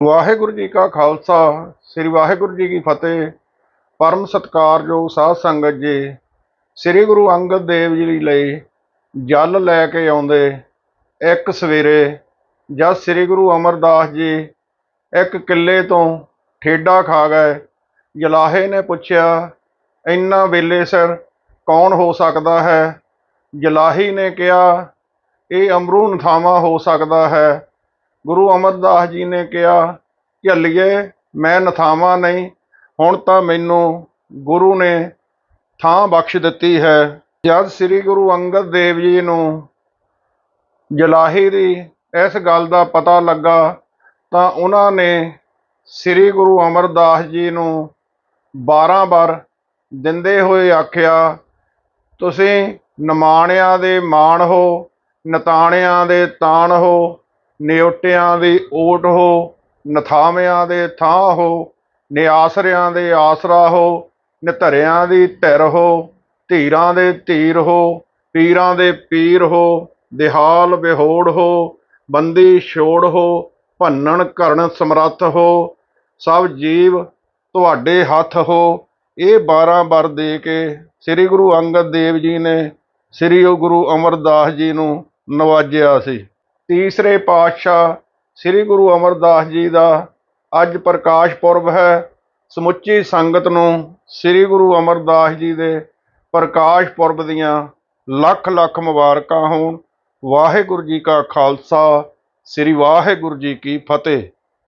ਵਾਹਿਗੁਰੂ ਜੀ ਕਾ ਖਾਲਸਾ, ਸ੍ਰੀ ਵਾਹਿਗੁਰੂ ਜੀ ਕੀ ਫਤਿਹ। ਪਰਮ ਸਤਿਕਾਰਯੋਗ ਸਾਧ ਸੰਗਤ ਜੀ, ਸ੍ਰੀ ਗੁਰੂ ਅੰਗਦ ਦੇਵ ਜੀ ਲਈ ਜਲ ਲੈ ਕੇ ਆਉਂਦੇ ਇੱਕ ਸਵੇਰੇ, ਜਦ ਸ੍ਰੀ ਗੁਰੂ ਅਮਰਦਾਸ ਜੀ ਇੱਕ ਕਿੱਲੇ ਤੋਂ ਠੇਡਾ ਖਾ ਗਏ। ਜਲਾਹੇ ਨੇ ਪੁੱਛਿਆ, ਇੰਨਾ ਵੇਲੇ ਸਿਰ ਕੌਣ ਹੋ ਸਕਦਾ ਹੈ? ਜਲਾਹੀ ਨੇ ਕਿਹਾ, ਇਹ ਅਮਰੂ ਨਥਾਵਾ ਹੋ ਸਕਦਾ ਹੈ। ਗੁਰੂ ਅਮਰਦਾਸ ਜੀ ਨੇ ਕਿਹਾ, ਝੱਲੀਏ, ਮੈਂ ਨਥਾਵਾਂ ਨਹੀਂ, ਹੁਣ ਤਾਂ ਮੈਨੂੰ ਗੁਰੂ ਨੇ ਥਾਂ ਬਖਸ਼ ਦਿੱਤੀ ਹੈ। ਜਦ ਸ੍ਰੀ ਗੁਰੂ ਅੰਗਦ ਦੇਵ ਜੀ ਨੂੰ ਜਲਾਹੀ ਦੀ ਇਸ ਗੱਲ ਦਾ ਪਤਾ ਲੱਗਾ, ਤਾਂ ਉਹਨਾਂ ਨੇ ਸ੍ਰੀ ਗੁਰੂ ਅਮਰਦਾਸ ਜੀ ਨੂੰ 12 ਵਾਰ ਦਿੰਦੇ ਹੋਏ ਆਖਿਆ, ਤੁਸੀਂ ਨਮਾਣਿਆਂ ਦੇ ਮਾਣ ਹੋ, ਨਤਾਣਿਆਂ ਦੇ ਤਾਣ ਹੋ ਨਿਉਟਿਆਂ ਦੀ ਓਟ ਹੋ, ਨਥਾਵਿਆਂ ਦੇ ਥਾਂ ਹੋ, ਨਿਆਸਰਿਆਂ ਦੇ ਆਸਰਾ ਹੋ, ਨਿਧਰਿਆਂ ਦੀ ਧਿਰ ਹੋ, ਧੀਰਾਂ ਦੇ ਧੀਰ ਹੋ, ਪੀਰਾਂ ਦੇ ਪੀਰ ਹੋ, ਦਿਹਾਲ ਵਿਹੋੜ ਹੋ, ਬੰਦੀ ਛੋੜ ਹੋ, ਭੰਨਣ ਕਰਨ ਸਮਰੱਥ ਹੋ, ਸਭ ਜੀਵ ਤੁਹਾਡੇ ਹੱਥ ਹੋ। ਇਹ 12 ਵਰ ਦੇ ਕੇ ਸ੍ਰੀ ਗੁਰੂ ਅੰਗਦ ਦੇਵ ਜੀ ਨੇ ਸ੍ਰੀ ਗੁਰੂ ਅਮਰਦਾਸ ਜੀ ਨੂੰ ਨਵਾਜਿਆ ਸੀ। ਤੀਸਰੇ ਪਾਤਸ਼ਾਹ ਸ੍ਰੀ ਗੁਰੂ ਅਮਰਦਾਸ ਜੀ ਦਾ ਅੱਜ ਪ੍ਰਕਾਸ਼ ਪੁਰਬ ਹੈ। ਸਮੁੱਚੀ ਸੰਗਤ ਨੂੰ ਸ੍ਰੀ ਗੁਰੂ ਅਮਰਦਾਸ ਜੀ ਦੇ ਪ੍ਰਕਾਸ਼ ਪੁਰਬ ਦੀਆਂ ਲੱਖ ਲੱਖ ਮੁਬਾਰਕਾਂ ਹੋਣ। ਵਾਹਿਗੁਰੂ ਜੀ ਕਾ ਖਾਲਸਾ, ਸ੍ਰੀ ਵਾਹਿਗੁਰੂ ਜੀ ਕੀ ਫਤਿਹ।